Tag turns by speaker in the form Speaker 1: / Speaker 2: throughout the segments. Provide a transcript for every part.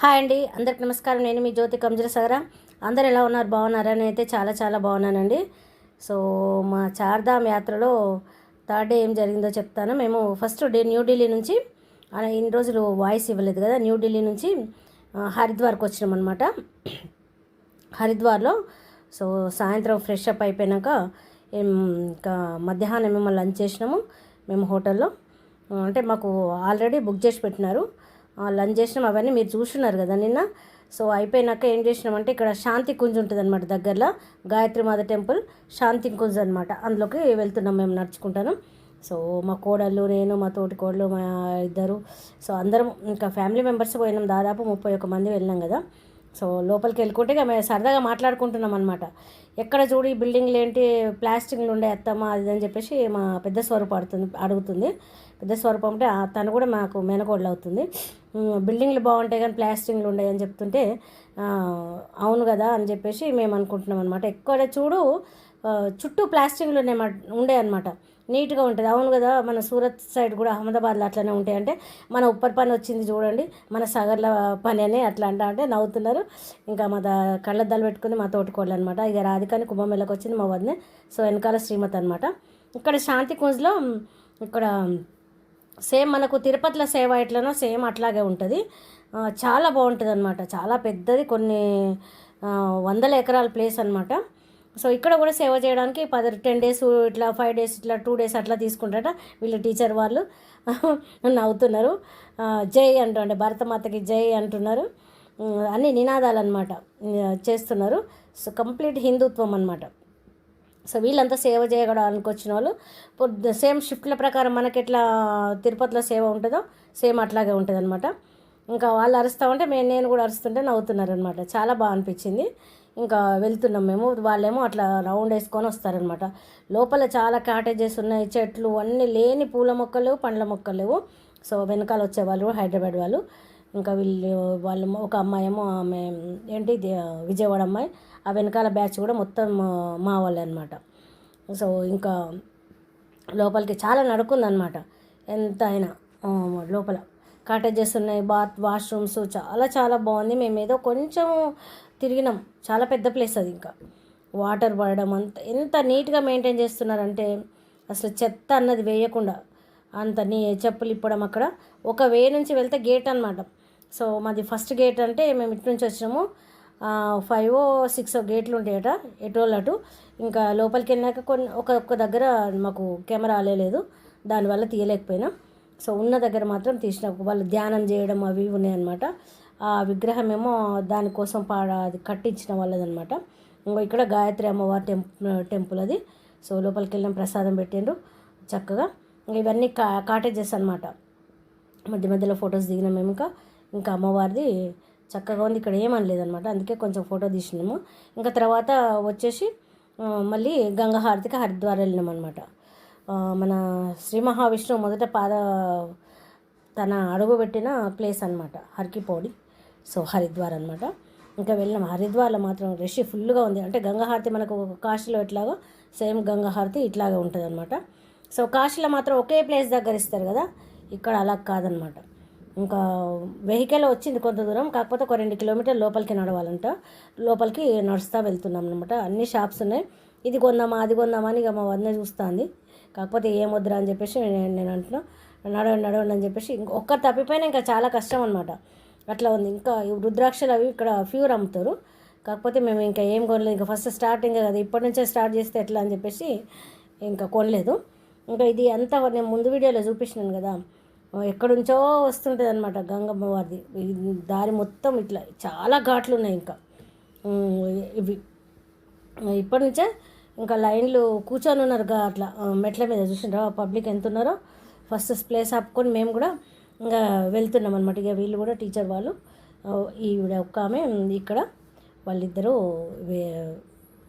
Speaker 1: Hi అండి అందరికి నమస్కారం. నేను మీ జ్యోతి కంజరసాగర. అందరు ఎలా ఉన్నారు? బాగున్నారా? అని అయితే చాలా చాలా బాగున్నానండి. సో మా చార్ధామ్ యాత్రలో థర్డ్ డే ఏం జరిగిందో చెప్తాను. మేము ఫస్ట్ డే న్యూఢిల్లీ నుంచి ఇన్ని రోజులు వాయిస్ ఇవ్వలేదు కదా న్యూఢిల్లీ నుంచి హరిద్వార్కి వచ్చినాం అనమాట హరిద్వార్లో సో సాయంత్రం ఫ్రెష్ అప్ అయిపోయాక ఇంకా మధ్యాహ్నం మేము లంచ్ చేసినాము మేము హోటల్లో. అంటే మాకు ఆల్రెడీ బుక్ చేసి పెట్టినారు. లంచ్ చేసినాం అవన్నీ మీరు చూస్తున్నారు కదా నిన్న. సో అయిపోయినాక ఏం చేసినామంటే ఇక్కడ శాంతి కుంజ్ ఉంటుంది అనమాట దగ్గరలో గాయత్రి మాత టెంపుల్ శాంతి కుంజ్ అనమాట అందులోకి వెళ్తున్నాం మేము నడుచుకుంటాను. సో మా కోడళ్ళు నేను మా తోటి కోడలు మా ఇద్దరు సో అందరం ఇంకా ఫ్యామిలీ మెంబర్స్ పోయినాం. దాదాపు ముప్పై ఒక మంది వెళ్ళినాం కదా. సో లోపలికి వెళ్ళుకుంటే ఇక మేము సరదాగా మాట్లాడుకుంటున్నాం అనమాట ఎక్కడ చూడు ఈ బిల్డింగ్లు ఏంటి ప్లాస్టిక్లు ఉండే అత్తమ్మ అది అని చెప్పేసి మా పెద్ద స్వరూపు అడుగుతుంది అడుగుతుంది. పెద్ద స్వరూపం అంటే ఆ తను కూడా మాకు మేనకోడలు అవుతుంది. బిల్డింగ్లు బాగుంటాయి కానీ ప్లాస్టింగ్లు ఉండవు అని చెప్తుంటే అవును కదా అని చెప్పేసి మేము అనుకుంటున్నాం అనమాట ఎక్కడ చూడు చుట్టూ ప్లాస్టింగ్లు ఉన్నాయి ఉండే అనమాట నీట్గా ఉంటుంది. అవును కదా మన సూరత్ సైడ్ కూడా అహ్మదాబాద్లో అట్లనే ఉంటాయి. అంటే మన ఉప్పర్ పని వచ్చింది చూడండి మన సగర్ల పని అని అట్లా అంటా అంటే నవ్వుతున్నారు. ఇంకా మా దా కళ్ళద్దాలు పెట్టుకుని మా తోటికోళ్ళు అనమాట ఇక రాధికాని కుంభమేళకు వచ్చింది మా వదిన. సో వెనకాల శ్రీమతి అనమాట ఇక్కడ శాంతి కుంజ్లో ఇక్కడ సేమ్ మనకు తిరుపతిలో సేవ ఎట్లనో సేమ్ అట్లాగే ఉంటుంది. చాలా బాగుంటుంది అనమాట చాలా పెద్దది కొన్ని వందల ఎకరాల ప్లేస్ అనమాట సో ఇక్కడ కూడా సేవ చేయడానికి పది టెన్ డేస్ ఇట్లా ఫైవ్ డేస్ ఇట్లా టూ డేస్ అట్లా తీసుకుంటారట వీళ్ళ టీచర్ వాళ్ళు. నవ్వుతున్నారు. ఆ, జై అంటుండే భరతమాతకి జై అంటున్నారు. అన్ని నినాదాలు అనమాట చేస్తున్నారు. సో కంప్లీట్ హిందుత్వం అనమాట సో వీళ్ళంతా సేవ చేయడానికి వచ్చిన వాళ్ళు. పొద్దు సేమ్ షిఫ్ట్ల ప్రకారం మనకి ఎట్లా తిరుపతిలో సేవ ఉంటుందో సేమ్ అట్లాగే ఉంటుంది అనమాట ఇంకా వాళ్ళు అరుస్తూ ఉంటే మేము నేను కూడా అరుస్తుంటే నవ్వుతున్నారు అనమాట చాలా బాగా అనిపించింది. ఇంకా వెళ్తున్నాం మేము. వాళ్ళేమో అట్లా రౌండ్ వేసుకొని వస్తారనమాట లోపల చాలా క్యాటేజెస్ ఉన్నాయి చెట్లు అన్నీ లేని పూల మొక్కలు పండ్ల మొక్కలు లేవు. సో వెనకాల వచ్చేవాళ్ళు హైదరాబాద్ వాళ్ళు. ఇంకా వీళ్ళు వాళ్ళు ఒక అమ్మాయి ఏమో ఆమె ఏంటి విజయవాడ అమ్మాయి. ఆ వెనకాల బ్యాచ్ కూడా మొత్తం మా వాళ్ళు అనమాట సో ఇంకా లోపలికి చాలా నడుకుందనమాట ఎంత అయినా లోపల. కాటేజెస్ ఉన్నాయి బాత్ వాష్రూమ్స్ చాలా చాలా బాగుంది. మేము ఏదో కొంచెం తిరిగినాం. చాలా పెద్ద ప్లేస్ అది ఇంకా. వాటర్ పడడం అంత ఎంత నీట్గా మెయింటైన్ చేస్తున్నారంటే అసలు చెత్త అన్నది వేయకుండా అంత నీ చెప్పులు ఇప్పడం అక్కడ. ఒక వే నుంచి వెళ్తే గేట్ అనమాట సో మాది ఫస్ట్ గేట్ అంటే మేము ఇటు నుంచి వచ్చినాము. ఫైవ్ సిక్స్ గేట్లు ఉంటాయట ఎటు అటు ఇంకా లోపలికి వెళ్ళాక కొన్ని ఒక ఒక్క దగ్గర మాకు కెమెరా లేదు దానివల్ల తీయలేకపోయినా. సో ఉన్న దగ్గర మాత్రం తీసిన. వాళ్ళు ధ్యానం చేయడం అవి ఇవి ఉన్నాయన్నమాట. ఆ విగ్రహం ఏమో దానికోసం పాడ అది కట్టించిన వాళ్ళదనమాట ఇంకో ఇక్కడ గాయత్రి అమ్మవారి టెంపుల్ టెంపుల్ అది. సో లోపలికి వెళ్ళిన ప్రసాదం పెట్టిండ్రు చక్కగా. ఇవన్నీ కా కాటేజెస్ అనమాట మధ్య మధ్యలో ఫొటోస్ దిగినాం మేము ఇంకా ఇంకా అమ్మవారిది చక్కగా ఉంది. ఇక్కడ ఏమనలేదనమాట అందుకే కొంచెం ఫోటో తీసినాము. ఇంకా తర్వాత వచ్చేసి మళ్ళీ గంగాహారతికి హరిద్వార్ వెళ్ళినాం అనమాట మన శ్రీ మహావిష్ణువు మొదట పాద తన అడుగు పెట్టిన ప్లేస్ అనమాట హర్కిపౌడి. సో హరిద్వార్ అనమాట ఇంకా వెళ్ళినాం. హరిద్వార్లో మాత్రం రష్ ఫుల్గా ఉంది. అంటే గంగాహారతి మనకు కాశీలో ఎట్లాగో సేమ్ గంగాహారతి ఇట్లాగే ఉంటుంది అనమాట సో కాశీలో మాత్రం ఒకే ప్లేస్ దగ్గర ఇస్తారు కదా. ఇక్కడ అలా కాదనమాట ఇంకా వెహికల్ వచ్చింది కొంత దూరం కాకపోతే ఒక రెండు కిలోమీటర్ లోపలికి నడవాలంట. లోపలికి నడుస్తూ వెళ్తున్నాం అనమాట అన్ని షాప్స్ ఉన్నాయి. ఇది కొందామా అది కొందామా అని ఇక మా వదిన చూస్తుంది. కాకపోతే ఏం వద్దురా అని చెప్పేసి నేను నేను అంటున్నా నడవండి నడవండి అని చెప్పేసి ఇంక ఒక్కరు తప్పిపోయినా ఇంకా చాలా కష్టం అనమాట అట్లా ఉంది. ఇంకా ఈ రుద్రాక్షలు అవి ఇక్కడ ఫ్యూర్ అమ్ముతారు. కాకపోతే మేము ఇంకా ఏం కొనలేదు. ఇంకా ఫస్ట్ స్టార్టింగ్ కదా ఇప్పటి నుంచే స్టార్ట్ చేస్తే ఎట్లా అని చెప్పేసి ఇంకా కొనలేదు. ఇంకా ఇది అంతా నేను ముందు వీడియోలో చూపించినాను కదా. ఎక్కడుంచో వస్తుంటుంది అనమాట గంగమ్మ వారిది. దారి మొత్తం ఇట్లా చాలా ఘాట్లు ఉన్నాయి ఇంకా ఇవి. ఇప్పటి నుంచే ఇంకా లైన్లు కూర్చొని ఉన్నారు అట్లా మెట్ల మీద. చూసినారా? పబ్లిక్ ఎంత ఉన్నారో? ఫస్ట్ ప్లేస్ ఆపుకొని మేము కూడా ఇంకా వెళ్తున్నాం అనమాట ఇక వీళ్ళు కూడా టీచర్ వాళ్ళు. ఈవిడ ఒక్క ఆమె ఇక్కడ. వాళ్ళిద్దరూ వే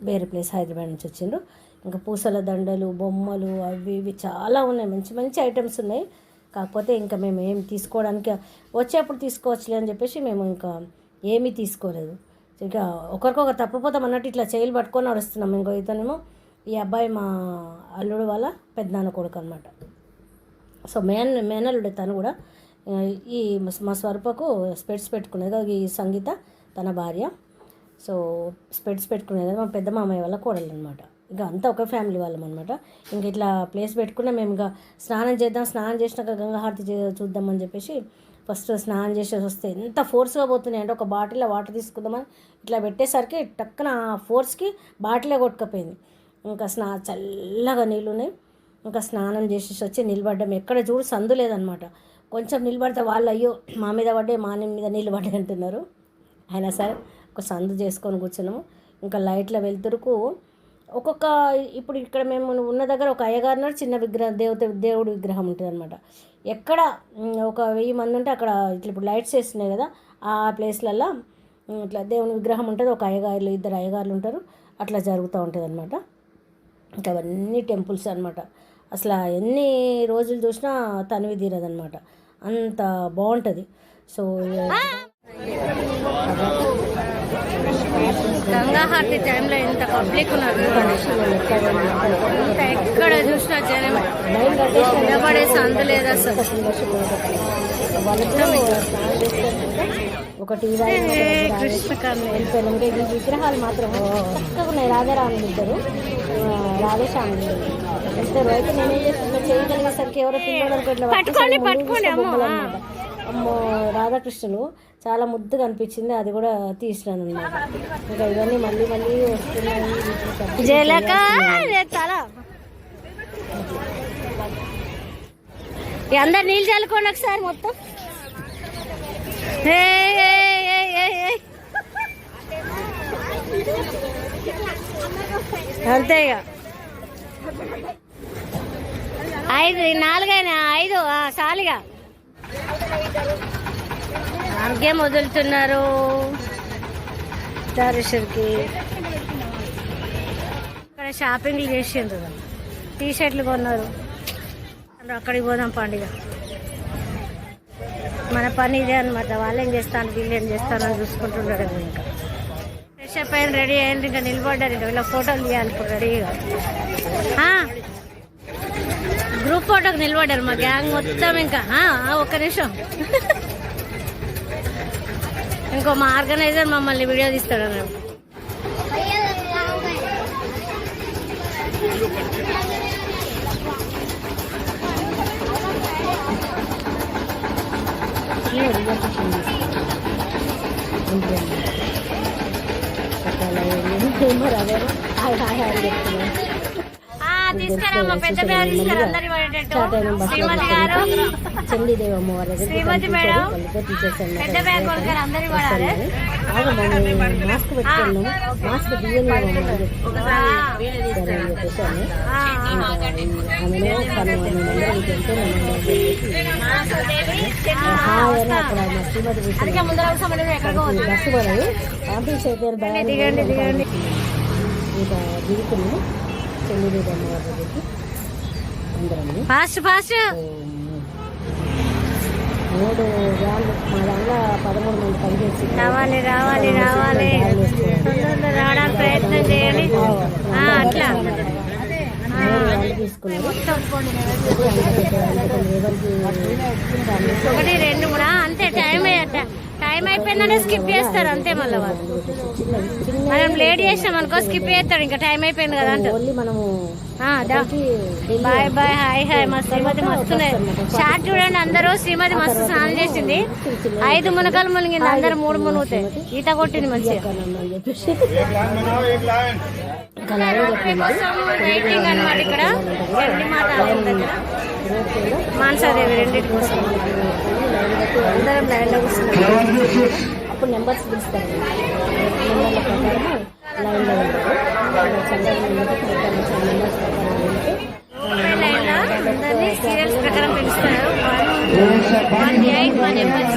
Speaker 1: వేరే ప్లేస్ హైదరాబాద్ నుంచి వచ్చిండ్రు. ఇంకా పూసల దండలు బొమ్మలు అవి ఇవి చాలా ఉన్నాయి. మంచి మంచి ఐటమ్స్ ఉన్నాయి. కాకపోతే ఇంకా మేము ఏం తీసుకోవడానికి వచ్చేప్పుడు తీసుకోవచ్చులే అని చెప్పేసి మేము ఇంకా ఏమీ తీసుకోలేదు. ఇంకా ఒకరికొకరు తప్పిపోతాం అన్నట్టు ఇట్లా చేయలు పట్టుకొని నడుస్తున్నాం. ఇంకో ఇతనేమో ఈ అబ్బాయి మా అల్లుడు వాళ్ళ పెద్దనాన్న కొడుకు అనమాట సో మేన మేనల్లుడు తను కూడా ఈ మా స్వరూపకు స్పెట్స్ పెట్టుకునేది కదా, ఈ సంగీత తన భార్య. సో స్పెట్స్ పెట్టుకునేది మా పెద్ద మామయ్య వాళ్ళ కోడలు అనమాట ఇక అంతా ఒక ఫ్యామిలీ వాళ్ళం అనమాట ఇంక ఇట్లా ప్లేస్ పెట్టుకున్నా. మేము ఇంకా స్నానం చేద్దాం స్నానం చేసినాక గంగాహారతి చే చూద్దామని చెప్పేసి ఫస్ట్ స్నానం చేసేసి వస్తే ఎంత ఫోర్స్గా పోతున్నాయి. అంటే ఒక బాటిల్లో వాటర్ తీసుకుందామని ఇట్లా పెట్టేసరికి టక్కున ఆ ఫోర్స్కి బాటిలే కొట్టుకపోయింది. ఇంకా స్నా చల్లగా నీళ్ళు ఉన్నాయి. ఇంకా స్నానం చేసేసి వచ్చి నిలబడ్డాం. ఎక్కడ చూడు సందు లేదనమాట కొంచెం నిలబడితే వాళ్ళు అయ్యో మా మీద పడ్డే మా మీద నీళ్ళు పడ్డాయి అంటున్నారు. అయినా సరే ఒక సందు చేసుకొని కూర్చున్నాము. ఇంకా లైట్ల వెలుతురుకు ఒక్కొక్క ఇప్పుడు ఇక్కడ మేము ఉన్న దగ్గర ఒక అయ్యగారినాడు చిన్న విగ్రహం దేవత దేవుడి విగ్రహం ఉంటుంది అనమాట ఎక్కడ ఒక వెయ్యి మంది ఉంటే అక్కడ ఇట్లా ఇప్పుడు లైట్స్ వేస్తున్నాయి కదా ఆ ప్లేస్లల్లో ఇట్లా దేవుని విగ్రహం ఉంటుంది ఒక అయ్యగారులు ఇద్దరు అయ్యగారులు ఉంటారు అట్లా జరుగుతూ ఉంటుంది అనమాట ఇంకా అవన్నీ టెంపుల్స్ అనమాట అసలు ఎన్ని రోజులు చూసినా తనివి తీరదనమాట అంత బాగుంటుంది. సో
Speaker 2: గంగాహారతి టైంలో ఇంత పబ్లిక్ ఉన్నారు ఇంత ఎక్కడ చూసినా జనం నిలబడే సందు లేదు అసలు.
Speaker 1: ఒకటి
Speaker 2: కృష్ణ కన్య.
Speaker 1: వెళ్ళిపోయినాం ఇంకా ఈ విగ్రహాలు మాత్రం చక్కగా ఉన్నాయి రాధారాములు ఇద్దరు రాధేశ్యాములు ఇద్దరు అయితే నేనేం చేస్తున్నా చేయగలిగేసరికి ఎవరో పిల్లలు
Speaker 2: పట్టుకోండి, పట్టుకోండి, అమ్మో.
Speaker 1: అమ్మో రాధాకృష్ణులు చాలా ముద్దుగా అనిపించింది. అది కూడా తీసినాను అనమాట ఇంకా ఇవన్నీ మళ్ళీ మళ్ళీ వస్తున్నాయి. వీటిని
Speaker 2: అందరు నీళ్ళు చల్లుకోండి ఒకసారి మొత్తం. అంతేగా అంతే ఇక. ఐదు నాలుగైనా? ఐదు సాలిగా చాలుగా వదులుతున్నారు? దారేశ్వరికి. ఇక్కడ షాపింగ్లు చేసిండ్రు. టీ షర్ట్లు కొన్నారు అక్కడికి పోదాం పండుగ. మన పని ఇదే అనమాట వాళ్ళు ఏం చేస్తాను వీళ్ళు ఏం చేస్తాను అని చూసుకుంటున్నాడు ఇంకా. ఫ్రెష్ అప్ అయిన రెడీ అయింది ఇంకా నిలబడ్డారు. ఇంకా వీళ్ళ ఫోటోలు తీయాలి ఇప్పుడు రెడీగా గ్రూప్ ఫోటోకి నిలబడ్డారు మా గ్యాంగ్ మొత్తం ఇంకా. ఒక్క నిమిషం. ఇంకో మా ఆర్గనైజర్ మమ్మల్ని వీడియో తీస్తాడు అన్నాడు
Speaker 1: మరి అదేమో హాయ్ హాయ్ హాయ్ అని చెప్తున్నాను
Speaker 2: ఆ, తీసుకురా మా పెద్ద పేరు తీసుకురా అందరి పడేటట్టు శ్రీమతి గారు
Speaker 1: చండీదేవి అమ్మవారి దగ్గర
Speaker 2: శ్రీమతి మేడం
Speaker 1: టీచర్స్
Speaker 2: పెద్ద పేరు కొడుకులు అందరి పడాలి
Speaker 1: మాస్క్ పెట్టుకున్నాము అక్కడ మా శ్రీమతి బస్సు పడదు ఆఫీస్ అయితే ఇంకా దిగుతున్నాము చండీదేవి అమ్మవారి దగ్గరికి
Speaker 2: ఫాస్ట్ ఫాస్ట్
Speaker 1: మూడు వ్యాన్లు మా దాంట్లో పదమూడు మంది పనిచేసి
Speaker 2: రావాలి రావాలి రావాలి రావడానికి ప్రయత్నం చేయండి ఆ, అట్లా ఒకటి రెండు కూడా అంతే టైం అయ్యట టైం అయిపోయిందంటే స్కిప్ చేస్తారు అంతే మళ్ళీ వాళ్ళు మనం లేట్ చేసినాం అనుకో స్కిప్ చేస్తాడు ఇంకా టైం అయిపోయింది కదా
Speaker 1: ఓన్లీ మనము
Speaker 2: బాయ్ బాయ్ హాయ్ హాయ్. మా శ్రీమతి మస్తున్నాయి షార్ట్ చూడండి అందరూ శ్రీమతి మస్తు స్నానం చేసింది. ఐదు మునకలు మునిగింది అందరు మూడు మునుగుతాయి ఈత కొట్టింది మంచిగా. అనమాట ఇక్కడ మానసాదేవి రెండింటి కోసం అందరం కూర్చున్నాం
Speaker 1: అప్పుడు నెంబర్స్ పిలుస్తారు లైన్లో ఉంటారు సెంటర్ నెంబర్స్ ప్రకారం నెంబర్స్ ప్రకారం వెళ్తే
Speaker 2: లైన్లో అందరినీ సీరియల్స్ ప్రకారం పిలుస్తారు వన్ ఎయిట్ వన్ ఎంఎస్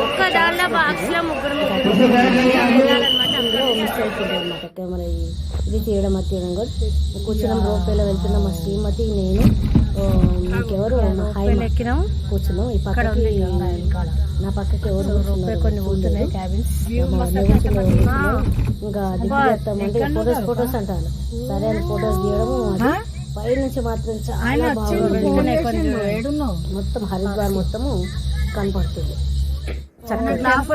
Speaker 2: ఒక్క దానిలో బాక్స్లో ముగ్గురు ముగ్గురు వెళ్ళాలన్నమాట
Speaker 1: అందులో మిస్ అయిపోయింది అనమాట కెమెరా ఈ- ఇది తీయడం అది తీయడం కూడా. కూర్చున్నాం రోపేలో వెళ్తున్న మా శ్రీమతి నేను ఇంకెవరు?
Speaker 2: ఎక్కినాం.
Speaker 1: కూర్చున్నాం. ఈ పక్కకి నా పక్కకి ఎవరు?
Speaker 2: కొన్ని పోతున్నాయి క్యాబిన్స్.
Speaker 1: ఇంకా దిగి చేస్తామంటే ఫొటోస్ ఫొటోస్ అంటాను సరే అని ఫొటోస్ తీయడము అది పైనుంచి మాత్రం చాలా బాగుంది మొత్తం హరిద్వార్ మొత్తము కనపడుతుంది.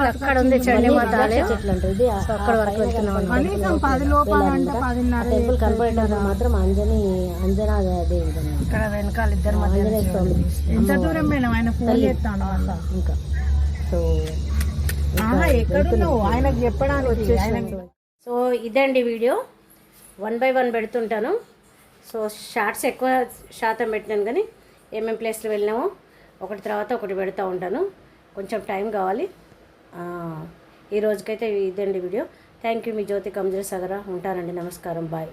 Speaker 2: అక్కడ ఉంది
Speaker 1: చెట్లు ఉంటుంది అక్కడ వరకు వెళ్తున్నాం టెంపుల్ కనపడేటప్పుడు మాత్రం అంజని అంజనా దేవి అన్నమాట.
Speaker 2: ఇక్కడ వెనకాల ఇద్దరు
Speaker 1: ఆంజనేయ స్వామి.
Speaker 3: ఎంత దూరం పోయినాం ఆయన ఫోన్ చేస్తాను
Speaker 1: ఇంకా. సో
Speaker 3: ఎక్కడున్నావు ఆయనకు చెప్పడానికి
Speaker 1: సో ఇదండి వీడియో. వన్ బై వన్ పెడుతుంటాను. సో షార్ట్స్ ఎక్కువ శాతం పెట్టినాను కానీ ఏమేమి ప్లేస్లు వెళ్ళినామో ఒకటి తర్వాత ఒకటి పెడతా ఉంటాను. కొంచెం టైం కావాలి. ఈ రోజుకైతే ఇదండి వీడియో. థ్యాంక్ యూ మీ జ్యోతి కంజర సగరా. ఉంటానండి. నమస్కారం. బాయ్.